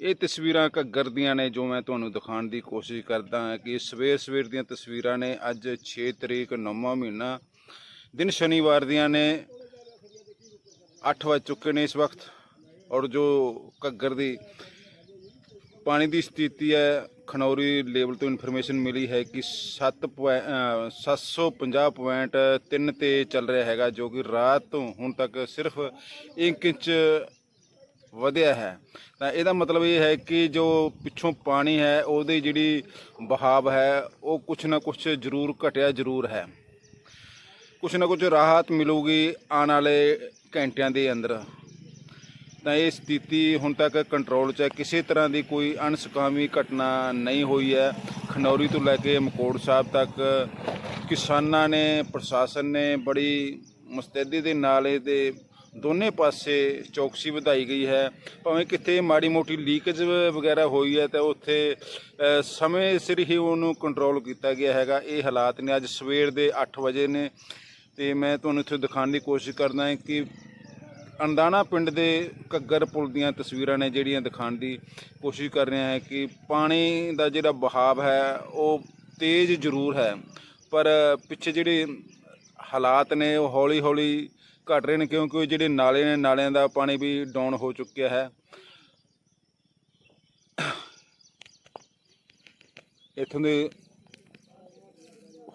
ਇਹ ਤਸਵੀਰਾਂ ਘੱਗਰ ਦੀਆਂ ਨੇ ਜੋ ਮੈਂ ਤੁਹਾਨੂੰ ਦਿਖਾਉਣ ਦੀ ਕੋਸ਼ਿਸ਼ ਕਰਦਾ ਹਾਂ ਕਿ ਸਵੇਰ ਸਵੇਰ ਦੀਆਂ ਤਸਵੀਰਾਂ ਨੇ ਅੱਜ 6 ਤਰੀਕ 9ਵਾਂ ਮਹੀਨਾ, ਦਿਨ ਸ਼ਨੀਵਾਰ ਦੀਆਂ ਨੇ 8 ਵੱਜ ਚੁੱਕੇ ਨੇ ਇਸ ਵਕਤ ਔਰ ਜੋ ਘੱਗਰ ਦੀ ਪਾਣੀ ਦੀ ਸਥਿਤੀ ਹੈ, ਖਨੌਰੀ ਲੈਵਲ ਤੋਂ ਇਨਫੋਰਮੇਸ਼ਨ ਮਿਲੀ ਹੈ ਕਿ 7 750.3 ਤੇ ਚੱਲ ਰਿਹਾ ਹੈਗਾ ਜੋ ਕਿ ਰਾਤ ਤੋਂ ਹੁਣ ਤੱਕ ਸਿਰਫ 1 ਇੰਚ ਵਧਿਆ ਹੈ। ਤਾਂ ਇਹਦਾ ਮਤਲਬ ਇਹ ਹੈ ਕਿ ਜੋ ਪਿੱਛੋਂ ਪਾਣੀ ਹੈ, ਉਹਦੀ ਜਿਹੜੀ ਬਹਾਵ ਹੈ, ਉਹ ਕੁਛ ਨਾ ਕੁਛ ਜ਼ਰੂਰ ਘਟਿਆ ਜ਼ਰੂਰ ਹੈ। ਕੁਛ ਨਾ ਕੁਛ ਰਾਹਤ ਮਿਲੂਗੀ ਆਉਣ ਵਾਲੇ ਘੰਟਿਆਂ ਦੇ ਅੰਦਰ। ਤਾਂ ਇਹ ਸਥਿਤੀ ਹੁਣ ਤੱਕ ਕੰਟਰੋਲ 'ਚ ਹੈ। ਕਿਸੇ ਤਰ੍ਹਾਂ ਦੀ ਕੋਈ ਅਣਸੁਖਾਵੀ ਘਟਨਾ ਨਹੀਂ ਹੋਈ ਹੈ। ਖਨੌਰੀ ਤੋਂ ਲੈ ਕੇ ਮਕੋੜ ਸਾਹਿਬ ਤੱਕ ਕਿਸਾਨਾਂ ਨੇ, ਪ੍ਰਸ਼ਾਸਨ ਨੇ ਬੜੀ ਮੁਸਤੈਦੀ ਦੇ ਨਾਲ ਇਹਦੇ ਦੋਨੇ ਪਾਸੇ ਚੌਕਸੀ ਵਧਾਈ ਗਈ ਹੈ। ਭਾਵੇਂ ਕਿਤੇ ਮਾੜੀ ਮੋਟੀ ਲੀਕੇਜ ਵਗੈਰਾ ਹੋਈ ਹੈ ਤਾਂ ਉੱਥੇ ਸਮੇਂ ਸਿਰ ਹੀ ਉਹਨੂੰ ਕੰਟਰੋਲ ਕੀਤਾ ਗਿਆ ਹੈਗਾ। ਇਹ ਹਾਲਾਤ ਨੇ। ਅੱਜ ਸਵੇਰ ਦੇ 8 ਵਜੇ ਨੇ। ਤੇ ਮੈਂ ਤੁਹਾਨੂੰ ਇੱਥੇ ਦਿਖਾਉਣ ਦੀ ਕੋਸ਼ਿਸ਼ ਕਰਦਾ ਹਾਂ ਕਿ ਅੰਦਾਨਾ ਪਿੰਡ ਦੇ ਘੱਗਰ ਪੁਲ ਦੀਆਂ ਤਸਵੀਰਾਂ ਨੇ ਜਿਹੜੀਆਂ ਦਿਖਾਉਣ ਦੀ ਕੋਸ਼ਿਸ਼ ਕਰ ਰਿਹਾ ਹੈ ਕਿ ਪਾਣੀ ਦਾ ਜਿਹੜਾ ਬਹਾਵ ਹੈ, ਉਹ ਤੇਜ਼ ਜ਼ਰੂਰ ਹੈ। ਪਰ ਪਿੱਛੇ ਜਿਹੜੇ ਹਾਲਾਤ ਨੇ, ਉਹ ਹੌਲੀ ਹੌਲੀ ਘਟ ਰਹੇ ਨੇ ਕਿਉਂਕਿ ਜਿਹੜੇ ਨਾਲੇ ਨੇ, ਨਾਲਿਆਂ ਦਾ ਪਾਣੀ ਵੀ ਡਾਊਨ ਹੋ ਚੁੱਕਿਆ ਹੈ। ਇੱਥੋਂ ਦੇ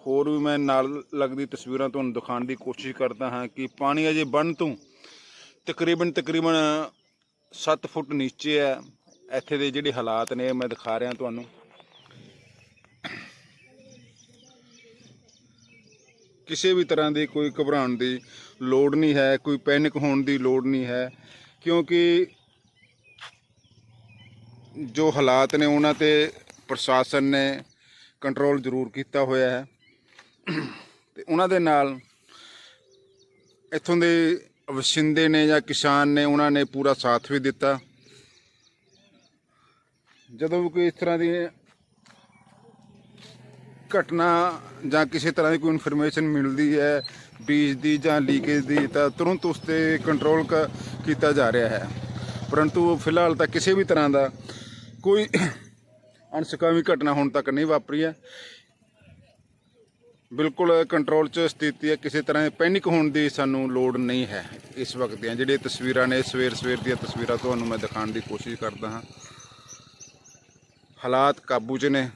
ਹੋਰ ਵੀ ਮੈਂ ਨਾਲ ਲੱਗਦੀ ਤਸਵੀਰਾਂ ਤੁਹਾਨੂੰ ਦਿਖਾਉਣ ਦੀ ਕੋਸ਼ਿਸ਼ ਕਰਦਾ ਹਾਂ ਕਿ ਪਾਣੀ ਅਜੇ ਬੰਨ ਤੋਂ ਤਕਰੀਬਨ ਤਕਰੀਬਨ 7 ਫੁੱਟ ਨੀਚੇ ਹੈ। ਇੱਥੇ ਦੇ ਜਿਹੜੇ ਹਾਲਾਤ ਨੇ, ਮੈਂ ਦਿਖਾ ਰਿਹਾ ਤੁਹਾਨੂੰ। ਕਿਸੇ ਵੀ ਤਰ੍ਹਾਂ ਦੀ ਕੋਈ ਘਬਰਾਉਣ ਦੀ ਲੋੜ ਨਹੀਂ ਹੈ, ਕੋਈ ਪੈਨਿਕ ਹੋਣ ਦੀ ਲੋੜ ਨਹੀਂ ਹੈ, ਕਿਉਂਕਿ ਜੋ ਹਾਲਾਤ ਨੇ ਉਹਨਾਂ ਤੇ ਪ੍ਰਸ਼ਾਸਨ ਨੇ ਕੰਟਰੋਲ ਜ਼ਰੂਰ ਕੀਤਾ ਹੋਇਆ ਹੈ। ਤੇ ਉਹਨਾਂ ਦੇ ਨਾਲ ਇੱਥੋਂ ਦੇ ਵਸਿੰਦੇ ਨੇ ਜਾਂ ਕਿਸਾਨ ਨੇ, ਉਹਨਾਂ ਨੇ ਪੂਰਾ ਸਾਥ ਵੀ ਦਿੱਤਾ। ਜਦੋਂ ਵੀ ਕੋਈ ਇਸ ਤਰ੍ਹਾਂ ਦੀ ਘਟਨਾ ਜਾਂ ਕਿਸੇ ਤਰ੍ਹਾਂ ਦੀ ਕੋਈ ਇਨਫੋਰਮੇਸ਼ਨ ਮਿਲਦੀ ਹੈ ਬੀਜ ਦੀ ਜਾਂ ਲੀਕੇਜ ਦੀ, ਤਾਂ ਤੁਰੰਤ ਉਸ ਤੇ ਕੰਟਰੋਲ ਕ- ਕੀਤਾ ਜਾ ਰਿਹਾ ਹੈ। ਪਰੰਤੂ ਫਿਲਹਾਲ ਤਾਂ ਕਿਸੇ ਵੀ ਤਰ੍ਹਾਂ ਦਾ ਕੋਈ ਅਣਸੁਖਾਵੀ ਘਟਨਾ ਹੁਣ ਤੱਕ ਨਹੀਂ ਵਾਪਰੀ ਹੈ। ਬਿਲਕੁਲ ਕੰਟਰੋਲ 'ਚ ਸਥਿਤੀ ਹੈ, ਕਿਸੇ ਤਰ੍ਹਾਂ ਦੇ ਪੈਨਿਕ ਹੋਣ ਦੀ ਸਾਨੂੰ ਲੋੜ ਨਹੀਂ ਹੈ ਇਸ ਵਕਤ ਦੀਆਂ। ਜਿਹੜੀਆਂ ਤਸਵੀਰਾਂ ਨੇ, ਸਵੇਰ ਸਵੇਰ ਦੀਆਂ ਤਸਵੀਰਾਂ ਤੁਹਾਨੂੰ ਮੈਂ ਦਿਖਾਉਣ ਦੀ ਕੋਸ਼ਿਸ਼ ਕਰਦਾ ਹਾਂ। ਹਾਲਾਤ ਕਾਬੂ 'ਚ ਨੇ।